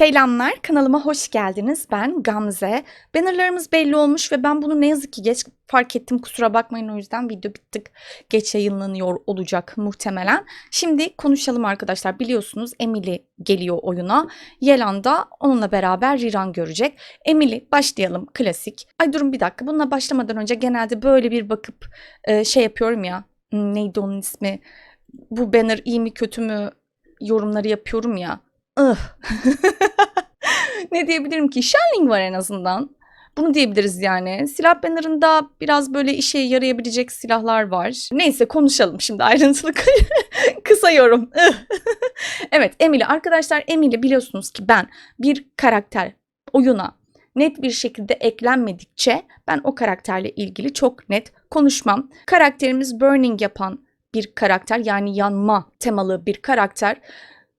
Selamlar, kanalıma hoş geldiniz. Ben Gamze. Bannerlarımız belli olmuş ve ben bunu ne yazık ki geç fark ettim. Kusura bakmayın o yüzden video bir tık geç yayınlanıyor olacak muhtemelen. Şimdi konuşalım arkadaşlar. Biliyorsunuz Emily geliyor oyuna. Yelan da onunla beraber Riran görecek. Emily başlayalım klasik. Ay durun bir dakika. Bununla başlamadan önce genelde böyle bir bakıp e, şey yapıyorum ya. Neydi onun ismi? Bu banner iyi mi kötü mü yorumları yapıyorum ya. Ih. ne diyebilirim ki? Shelling var en azından. Bunu diyebiliriz yani. Silah bannerında biraz böyle işe yarayabilecek silahlar var. Neyse konuşalım şimdi ayrıntılı kısa yorum. Evet Emily arkadaşlar Emily biliyorsunuz ki ben bir karakter oyuna net bir şekilde eklenmedikçe ben o karakterle ilgili çok net konuşmam. Karakterimiz burning yapan bir karakter yani yanma temalı bir karakter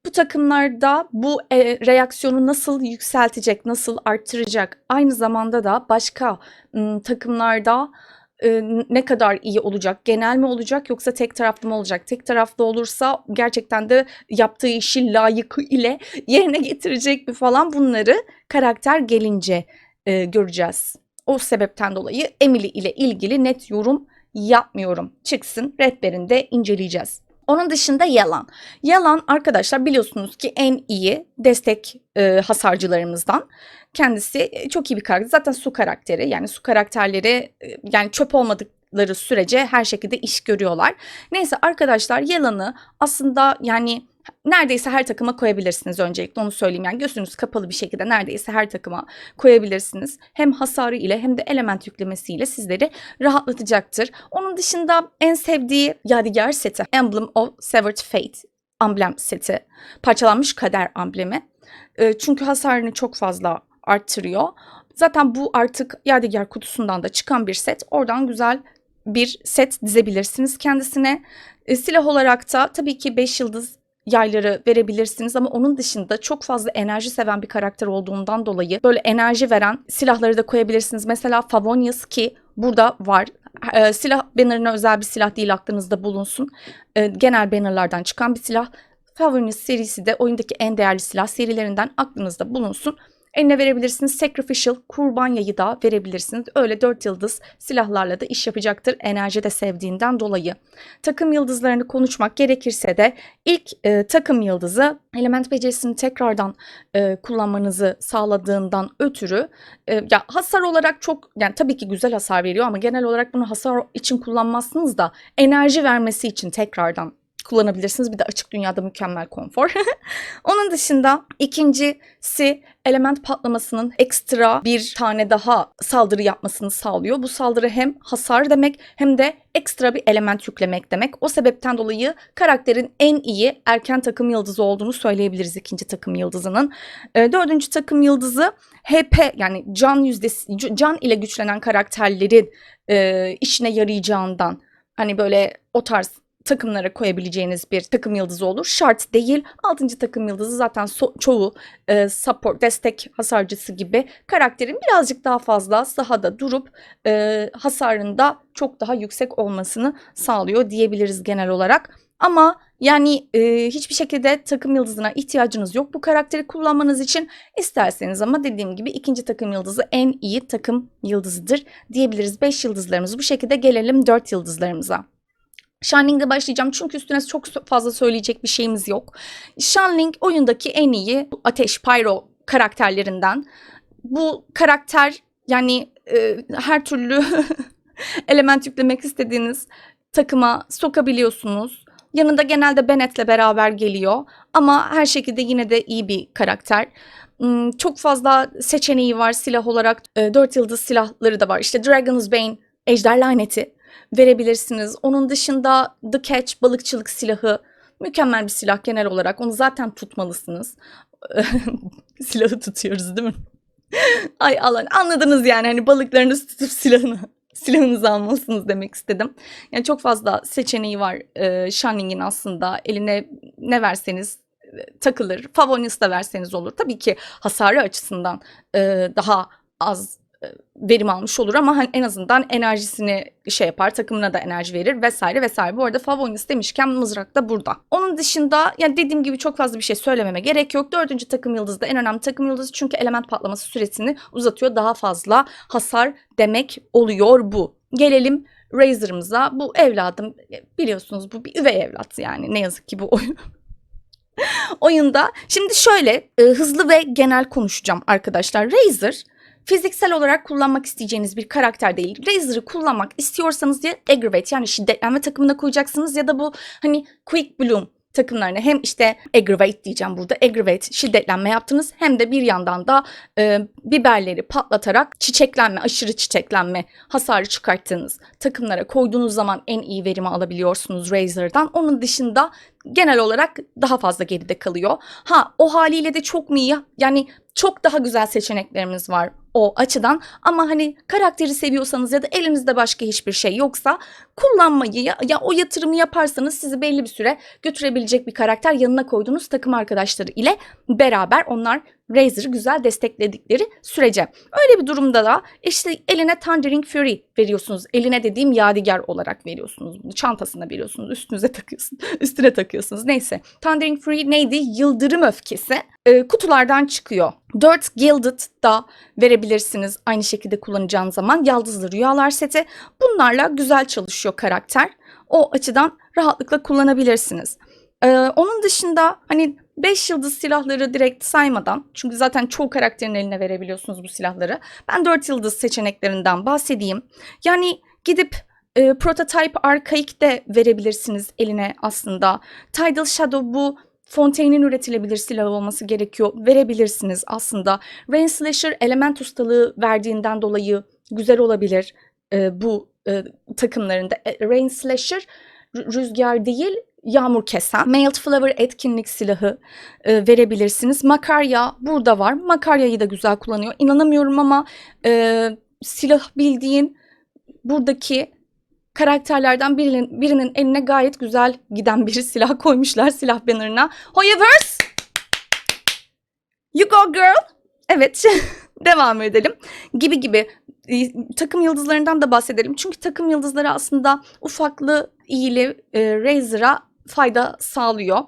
bu takımlarda bu e, reaksiyonu nasıl yükseltecek, nasıl arttıracak, aynı zamanda da başka m, takımlarda e, ne kadar iyi olacak, genel mi olacak yoksa tek taraflı mı olacak? Tek taraflı olursa gerçekten de yaptığı işi layıkı ile yerine getirecek mi falan bunları karakter gelince e, göreceğiz. O sebepten dolayı Emily ile ilgili net yorum yapmıyorum. Çıksın rehberinde inceleyeceğiz. Onun dışında yalan. Yalan arkadaşlar biliyorsunuz ki en iyi destek e, hasarcılarımızdan. Kendisi e, çok iyi bir karakter. Zaten su karakteri yani su karakterleri e, yani çöp olmadıkları sürece her şekilde iş görüyorlar. Neyse arkadaşlar yalanı aslında yani neredeyse her takıma koyabilirsiniz öncelikle onu söyleyeyim. Yani gözünüz kapalı bir şekilde neredeyse her takıma koyabilirsiniz. Hem hasarı ile hem de element yüklemesiyle sizleri rahatlatacaktır. Onun dışında en sevdiği yadigar seti Emblem of Severed Fate amblem seti. Parçalanmış kader amblemi. E, çünkü hasarını çok fazla arttırıyor. Zaten bu artık yadigar kutusundan da çıkan bir set. Oradan güzel bir set dizebilirsiniz kendisine. E, silah olarak da tabii ki 5 yıldız yayları verebilirsiniz ama onun dışında çok fazla enerji seven bir karakter olduğundan dolayı böyle enerji veren silahları da koyabilirsiniz. Mesela Favonius ki burada var. E, silah bannerına özel bir silah değil aklınızda bulunsun. E, genel bannerlardan çıkan bir silah. Favonius serisi de oyundaki en değerli silah serilerinden aklınızda bulunsun. Eline verebilirsiniz. Sacrificial kurban yayı da verebilirsiniz. Öyle 4 yıldız silahlarla da iş yapacaktır. Enerji de sevdiğinden dolayı. Takım yıldızlarını konuşmak gerekirse de ilk e, takım yıldızı element becerisini tekrardan e, kullanmanızı sağladığından ötürü e, ya hasar olarak çok yani tabii ki güzel hasar veriyor ama genel olarak bunu hasar için kullanmazsınız da enerji vermesi için tekrardan kullanabilirsiniz. Bir de açık dünyada mükemmel konfor. Onun dışında ikincisi element patlamasının ekstra bir tane daha saldırı yapmasını sağlıyor. Bu saldırı hem hasar demek hem de ekstra bir element yüklemek demek. O sebepten dolayı karakterin en iyi erken takım yıldızı olduğunu söyleyebiliriz ikinci takım yıldızının. E, dördüncü takım yıldızı HP yani can yüzdesi, can ile güçlenen karakterlerin e, işine yarayacağından hani böyle o tarz takımlara koyabileceğiniz bir takım yıldızı olur. Şart değil. Altıncı takım yıldızı zaten so- çoğu e, support, destek hasarcısı gibi karakterin birazcık daha fazla sahada durup e, hasarında çok daha yüksek olmasını sağlıyor diyebiliriz genel olarak. Ama yani e, hiçbir şekilde takım yıldızına ihtiyacınız yok bu karakteri kullanmanız için isterseniz ama dediğim gibi ikinci takım yıldızı en iyi takım yıldızıdır diyebiliriz. 5 yıldızlarımız bu şekilde gelelim 4 yıldızlarımıza. Shanling'de başlayacağım çünkü üstüne çok fazla söyleyecek bir şeyimiz yok. Shanling oyundaki en iyi ateş pyro karakterlerinden. Bu karakter yani e, her türlü element yüklemek istediğiniz takıma sokabiliyorsunuz. Yanında genelde Bennett'le beraber geliyor ama her şekilde yine de iyi bir karakter. Hmm, çok fazla seçeneği var silah olarak. E, 4 yıldız silahları da var. İşte Dragon's Bane, Ejder Laneti verebilirsiniz. Onun dışında The Catch balıkçılık silahı mükemmel bir silah genel olarak. Onu zaten tutmalısınız. Silahı tutuyoruz değil mi? Ay Allah anladınız yani hani balıklarınızı tutup silahını silahınızı almalısınız demek istedim. Yani çok fazla seçeneği var e, Shanning'in aslında. Eline ne verseniz e, takılır. Favonius da verseniz olur. Tabii ki hasarı açısından e, daha az verim almış olur ama en azından enerjisini şey yapar, takımına da enerji verir vesaire vesaire. Bu arada Favonis demişken mızrak da burada. Onun dışında yani dediğim gibi çok fazla bir şey söylememe gerek yok. Dördüncü takım yıldızı da en önemli takım yıldızı çünkü element patlaması süresini uzatıyor. Daha fazla hasar demek oluyor bu. Gelelim Razor'ımıza. Bu evladım biliyorsunuz bu bir üvey evlat yani ne yazık ki bu oyun. oyunda. Şimdi şöyle e, hızlı ve genel konuşacağım arkadaşlar. Razor fiziksel olarak kullanmak isteyeceğiniz bir karakter değil. Razor'ı kullanmak istiyorsanız ya aggravate yani şiddetlenme takımına koyacaksınız ya da bu hani quick bloom takımlarına hem işte aggravate diyeceğim burada aggravate şiddetlenme yaptınız hem de bir yandan da e, biberleri patlatarak çiçeklenme aşırı çiçeklenme hasarı çıkarttığınız takımlara koyduğunuz zaman en iyi verimi alabiliyorsunuz Razor'dan. Onun dışında genel olarak daha fazla geride kalıyor. Ha o haliyle de çok mu iyi? Yani çok daha güzel seçeneklerimiz var o açıdan. Ama hani karakteri seviyorsanız ya da elinizde başka hiçbir şey yoksa kullanmayı ya, ya o yatırımı yaparsanız sizi belli bir süre götürebilecek bir karakter yanına koyduğunuz takım arkadaşları ile beraber. Onlar Razor'ı güzel destekledikleri sürece. Öyle bir durumda da işte eline Thundering Fury veriyorsunuz. Eline dediğim yadigar olarak veriyorsunuz. Bunu çantasına veriyorsunuz. Üstünüze takıyorsunuz. Üstüne takıyorsunuz. Neyse. Thundering Fury neydi? Yıldırım öfkesi. Ee, kutulardan çıkıyor. Dört Gilded da verebilirsiniz aynı şekilde kullanacağınız zaman. Yaldızlı Rüyalar seti. Bunlarla güzel çalışıyor karakter. O açıdan rahatlıkla kullanabilirsiniz. Ee, onun dışında hani 5 yıldız silahları direkt saymadan çünkü zaten çoğu karakterin eline verebiliyorsunuz bu silahları. Ben 4 yıldız seçeneklerinden bahsedeyim. Yani gidip e, Prototype Archaic de verebilirsiniz eline aslında. Tidal Shadow bu Fontaine'in üretilebilir silah olması gerekiyor. Verebilirsiniz aslında. Rain Slasher element ustalığı verdiğinden dolayı güzel olabilir e, bu e, takımlarında. E, Rain Slasher rü- rüzgar değil yağmur kesen. Mailed Flower etkinlik silahı e, verebilirsiniz. Makarya burada var. Makarya'yı da güzel kullanıyor. İnanamıyorum ama e, silah bildiğin buradaki karakterlerden birinin, birinin eline gayet güzel giden bir silah koymuşlar silah bannerına. Hoyaverse! You go girl! Evet devam edelim. Gibi gibi e, takım yıldızlarından da bahsedelim. Çünkü takım yıldızları aslında ufaklı, iyili e, Razor'a fayda sağlıyor.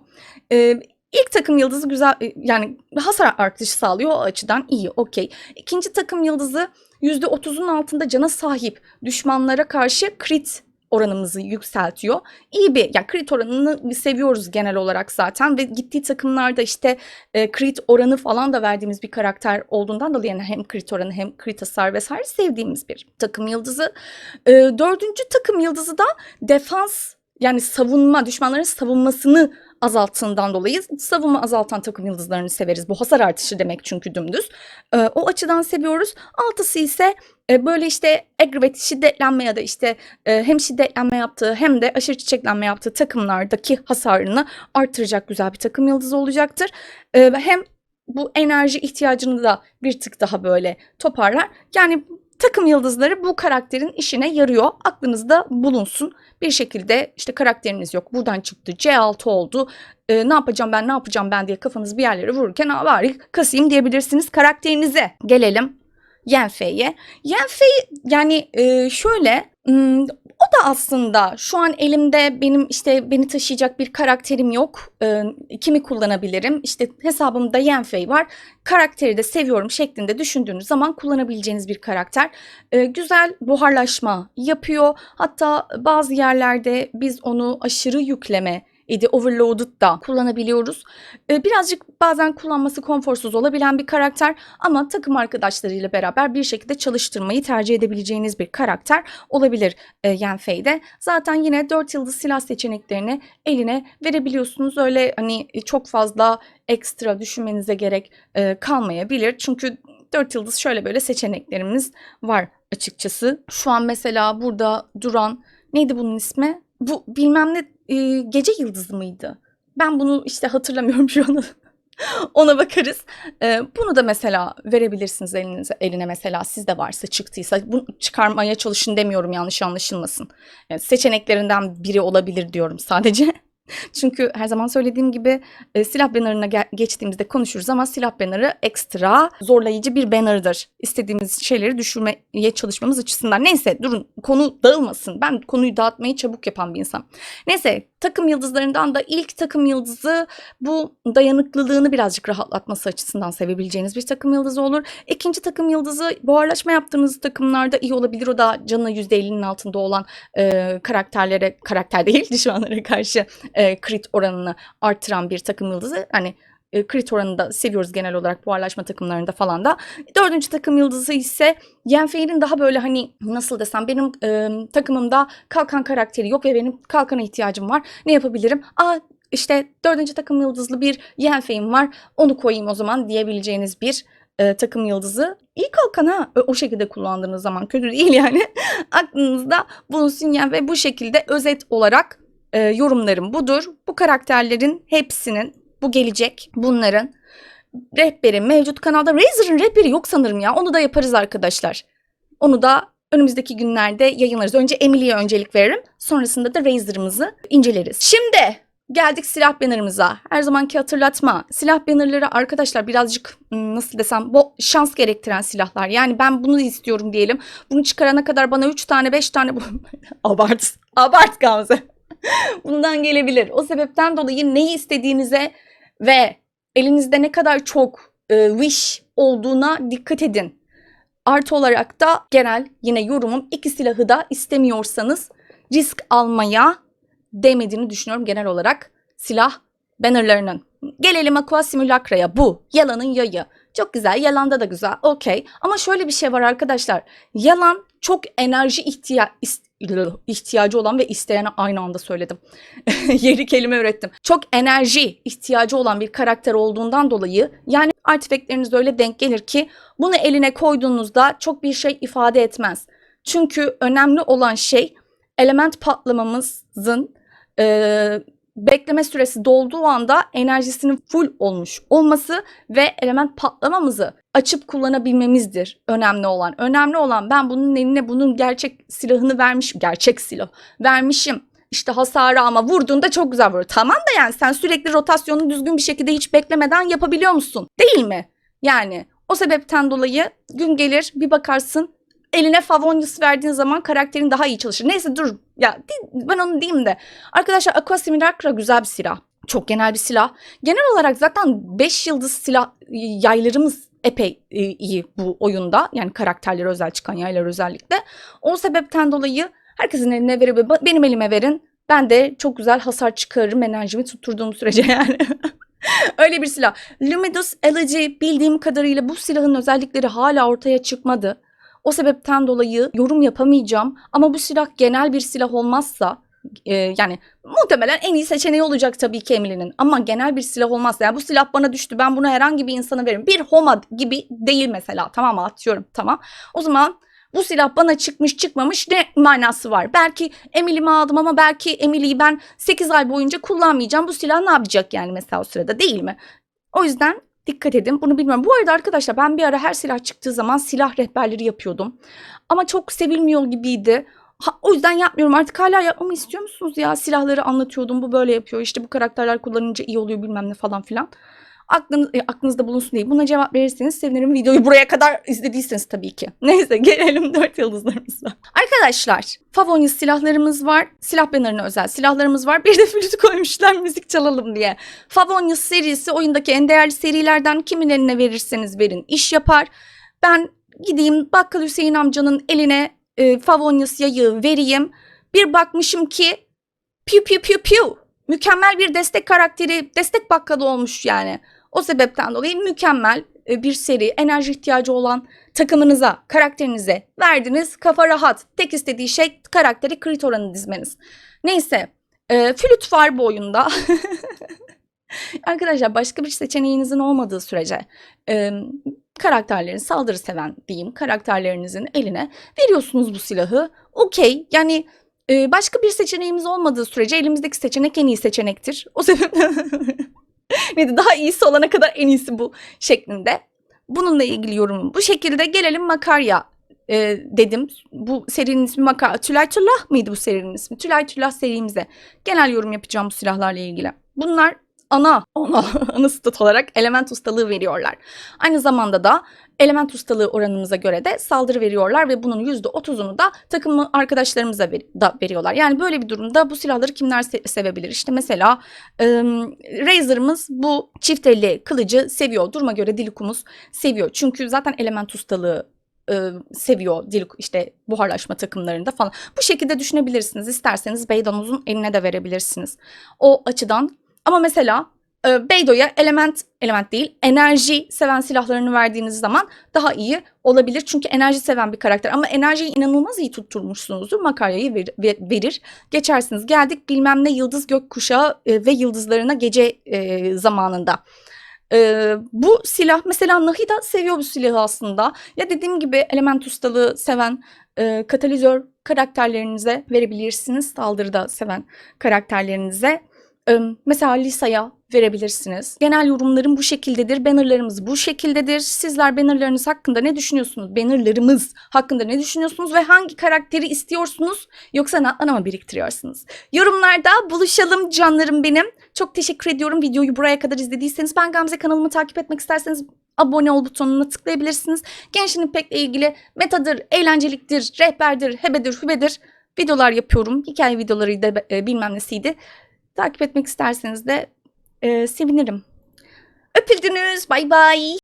E, ilk takım yıldızı güzel e, yani hasar artışı sağlıyor o açıdan iyi okey. İkinci takım yıldızı %30'un altında cana sahip düşmanlara karşı crit oranımızı yükseltiyor. İyi bir yani crit oranını seviyoruz genel olarak zaten ve gittiği takımlarda işte e, crit oranı falan da verdiğimiz bir karakter olduğundan dolayı yani hem crit oranı hem crit hasar vesaire sevdiğimiz bir takım yıldızı. E, dördüncü takım yıldızı da defans yani savunma, düşmanların savunmasını azalttığından dolayı savunma azaltan takım yıldızlarını severiz. Bu hasar artışı demek çünkü dümdüz. Ee, o açıdan seviyoruz. Altısı ise e, böyle işte aggravate, şiddetlenme ya da işte e, hem şiddetlenme yaptığı hem de aşırı çiçeklenme yaptığı takımlardaki hasarını artıracak güzel bir takım yıldızı olacaktır. E, hem bu enerji ihtiyacını da bir tık daha böyle toparlar. Yani takım yıldızları bu karakterin işine yarıyor. Aklınızda bulunsun. Bir şekilde işte karakteriniz yok. Buradan çıktı. C6 oldu. Ee, ne yapacağım ben ne yapacağım ben diye kafanız bir yerlere vururken "Aa, bari kasayım diyebilirsiniz karakterinize. Gelelim Yenfei'ye. Yenfei yani e, şöyle hmm, o da aslında şu an elimde benim işte beni taşıyacak bir karakterim yok. Ee, kimi kullanabilirim? İşte hesabımda Yenfei var. Karakteri de seviyorum şeklinde düşündüğünüz zaman kullanabileceğiniz bir karakter. Ee, güzel buharlaşma yapıyor. Hatta bazı yerlerde biz onu aşırı yükleme idi overloaded da kullanabiliyoruz. Ee, birazcık bazen kullanması konforsuz olabilen bir karakter ama takım arkadaşlarıyla beraber bir şekilde çalıştırmayı tercih edebileceğiniz bir karakter olabilir e, Yenfei'de. Zaten yine 4 yıldız silah seçeneklerini eline verebiliyorsunuz. Öyle hani çok fazla ekstra düşünmenize gerek e, kalmayabilir. Çünkü 4 yıldız şöyle böyle seçeneklerimiz var açıkçası. Şu an mesela burada duran neydi bunun ismi? Bu bilmem ne e, gece yıldızı mıydı? Ben bunu işte hatırlamıyorum şu an. Ona bakarız. E, bunu da mesela verebilirsiniz elinize, eline mesela sizde varsa çıktıysa. Bunu çıkarmaya çalışın demiyorum yanlış anlaşılmasın. Yani seçeneklerinden biri olabilir diyorum sadece. Çünkü her zaman söylediğim gibi e, silah bannerına gel- geçtiğimizde konuşuruz ama silah bannerı ekstra zorlayıcı bir banner'dır. İstediğimiz şeyleri düşürmeye çalışmamız açısından. Neyse durun konu dağılmasın. Ben konuyu dağıtmayı çabuk yapan bir insan. Neyse takım yıldızlarından da ilk takım yıldızı bu dayanıklılığını birazcık rahatlatması açısından sevebileceğiniz bir takım yıldızı olur. İkinci takım yıldızı buharlaşma yaptığınız takımlarda iyi olabilir. O da canı %50'nin altında olan e, karakterlere, karakter değil düşmanlara karşı e, crit oranını arttıran bir takım yıldızı. Hani e, crit oranını da seviyoruz genel olarak buharlaşma takımlarında falan da. Dördüncü takım yıldızı ise Yenfeir'in daha böyle hani nasıl desem benim e, takımımda kalkan karakteri yok ve benim kalkana ihtiyacım var. Ne yapabilirim? Aa işte dördüncü takım yıldızlı bir Yenfeir'im var. Onu koyayım o zaman diyebileceğiniz bir e, takım yıldızı. İyi kalkan ha o şekilde kullandığınız zaman kötü değil yani. Aklınızda bulunsun yani ve bu şekilde özet olarak e, yorumlarım budur. Bu karakterlerin hepsinin bu gelecek bunların rehberi mevcut kanalda. Razer'ın rehberi yok sanırım ya. Onu da yaparız arkadaşlar. Onu da önümüzdeki günlerde yayınlarız. Önce Emily'ye öncelik veririm. Sonrasında da Razer'ımızı inceleriz. Şimdi geldik silah bannerımıza. Her zamanki hatırlatma. Silah bannerları arkadaşlar birazcık hmm, nasıl desem bu şans gerektiren silahlar. Yani ben bunu istiyorum diyelim. Bunu çıkarana kadar bana 3 tane 5 tane abart. Abart Gamze. Bundan gelebilir. O sebepten dolayı neyi istediğinize ve elinizde ne kadar çok e, wish olduğuna dikkat edin. Artı olarak da genel yine yorumum iki silahı da istemiyorsanız risk almaya değmediğini düşünüyorum genel olarak silah bannerlarının. Gelelim Aqua Simulacra'ya bu yalanın yayı. Çok güzel yalanda da güzel okey ama şöyle bir şey var arkadaşlar yalan çok enerji ihtiya ihtiyacı olan ve isteyene aynı anda söyledim. Yeri kelime ürettim. Çok enerji ihtiyacı olan bir karakter olduğundan dolayı yani artifekleriniz öyle denk gelir ki bunu eline koyduğunuzda çok bir şey ifade etmez. Çünkü önemli olan şey element patlamamızın e, bekleme süresi dolduğu anda enerjisinin full olmuş olması ve element patlamamızı açıp kullanabilmemizdir önemli olan. Önemli olan ben bunun eline bunun gerçek silahını vermiş, gerçek silah vermişim. İşte hasarı ama vurduğunda çok güzel vuruyor. Tamam da yani sen sürekli rotasyonu düzgün bir şekilde hiç beklemeden yapabiliyor musun? Değil mi? Yani o sebepten dolayı gün gelir bir bakarsın eline Favonius verdiğin zaman karakterin daha iyi çalışır. Neyse dur ya ben onu diyeyim de. Arkadaşlar Aqua Simulacra güzel bir silah. Çok genel bir silah. Genel olarak zaten 5 yıldız silah yaylarımız epey e, iyi bu oyunda. Yani karakterleri özel çıkan yaylar özellikle. O sebepten dolayı herkesin eline. Ba- Benim elime verin. Ben de çok güzel hasar çıkarırım enerjimi tutturduğum sürece yani. Öyle bir silah. Lumidus Elegy bildiğim kadarıyla bu silahın özellikleri hala ortaya çıkmadı. O sebepten dolayı yorum yapamayacağım. Ama bu silah genel bir silah olmazsa e, yani muhtemelen en iyi seçeneği olacak tabii ki Emily'nin. Ama genel bir silah olmazsa yani bu silah bana düştü ben bunu herhangi bir insana veririm. Bir Homa gibi değil mesela tamam atıyorum tamam. O zaman bu silah bana çıkmış çıkmamış ne manası var? Belki Emily'mi aldım ama belki Emily'yi ben 8 ay boyunca kullanmayacağım. Bu silah ne yapacak yani mesela o sırada değil mi? O yüzden dikkat edin. Bunu bilmiyorum. Bu arada arkadaşlar ben bir ara her silah çıktığı zaman silah rehberleri yapıyordum. Ama çok sevilmiyor gibiydi. Ha, o yüzden yapmıyorum. Artık hala yapmamı istiyor musunuz ya? Silahları anlatıyordum. Bu böyle yapıyor. İşte bu karakterler kullanınca iyi oluyor bilmem ne falan filan. Aklınız, e, aklınızda bulunsun diye. Buna cevap verirseniz sevinirim. Videoyu buraya kadar izlediyseniz tabii ki. Neyse gelelim dört yıldızlarımıza. Arkadaşlar Favonius silahlarımız var. Silah bannerına özel silahlarımız var. Bir de flütü koymuşlar müzik çalalım diye. Favonius serisi oyundaki en değerli serilerden kimin eline verirseniz verin iş yapar. Ben gideyim Bakkal Hüseyin amcanın eline e, Favonius yayı vereyim. Bir bakmışım ki piu piu piu piu. Mükemmel bir destek karakteri, destek bakkalı olmuş yani. O sebepten dolayı mükemmel e, bir seri, enerji ihtiyacı olan takımınıza, karakterinize verdiniz. Kafa rahat. Tek istediği şey karakteri crit oranı dizmeniz. Neyse, e, flüt var bu oyunda. Arkadaşlar başka bir seçeneğinizin olmadığı sürece e, karakterlerin saldırı seven diyeyim karakterlerinizin eline veriyorsunuz bu silahı. Okey yani e, başka bir seçeneğimiz olmadığı sürece elimizdeki seçenek en iyi seçenektir. O sebeple neydi daha iyisi olana kadar en iyisi bu şeklinde. Bununla ilgili yorumum bu şekilde gelelim Makarya e, dedim. Bu serinin ismi Maka Tülay Tüllah mıydı bu serinin ismi? Tülay Tüllah serimize genel yorum yapacağım bu silahlarla ilgili. Bunlar ana, ana, ana stat olarak element ustalığı veriyorlar. Aynı zamanda da element ustalığı oranımıza göre de saldırı veriyorlar ve bunun %30'unu da takım arkadaşlarımıza ver- da veriyorlar. Yani böyle bir durumda bu silahları kimler se- sevebilir? İşte mesela e, Razer'ımız bu çift elli kılıcı seviyor. Duruma göre Dilikum'uz seviyor. Çünkü zaten element ustalığı e, seviyor Dilik işte buharlaşma takımlarında falan. Bu şekilde düşünebilirsiniz. İsterseniz Beydanoz'un eline de verebilirsiniz. O açıdan ama mesela e, Beydo'ya element element değil enerji seven silahlarını verdiğiniz zaman daha iyi olabilir. Çünkü enerji seven bir karakter ama enerjiyi inanılmaz iyi tutturmuşsunuzdur. Makarya'yı ver- ver- verir. Geçersiniz. Geldik bilmem ne yıldız gökkuşağı e, ve yıldızlarına gece e, zamanında. E, bu silah mesela Nahida seviyor bu silahı aslında. Ya dediğim gibi element ustalığı seven e, katalizör karakterlerinize verebilirsiniz. Saldırıda seven karakterlerinize. Mesela Lisa'ya verebilirsiniz. Genel yorumlarım bu şekildedir. Bannerlarımız bu şekildedir. Sizler bannerlarınız hakkında ne düşünüyorsunuz? Bannerlarımız hakkında ne düşünüyorsunuz ve hangi karakteri istiyorsunuz yoksa natlan mı biriktiriyorsunuz? Yorumlarda buluşalım canlarım benim. Çok teşekkür ediyorum videoyu buraya kadar izlediyseniz. Ben Gamze kanalımı takip etmek isterseniz abone ol butonuna tıklayabilirsiniz. Gençliğin İpek'le ilgili metadır, eğlenceliktir, rehberdir, hebedir, hübedir videolar yapıyorum. Hikaye videolarıydı, e, bilmem nesiydi. Takip etmek isterseniz de e, sevinirim. Öpüldünüz. Bay bay.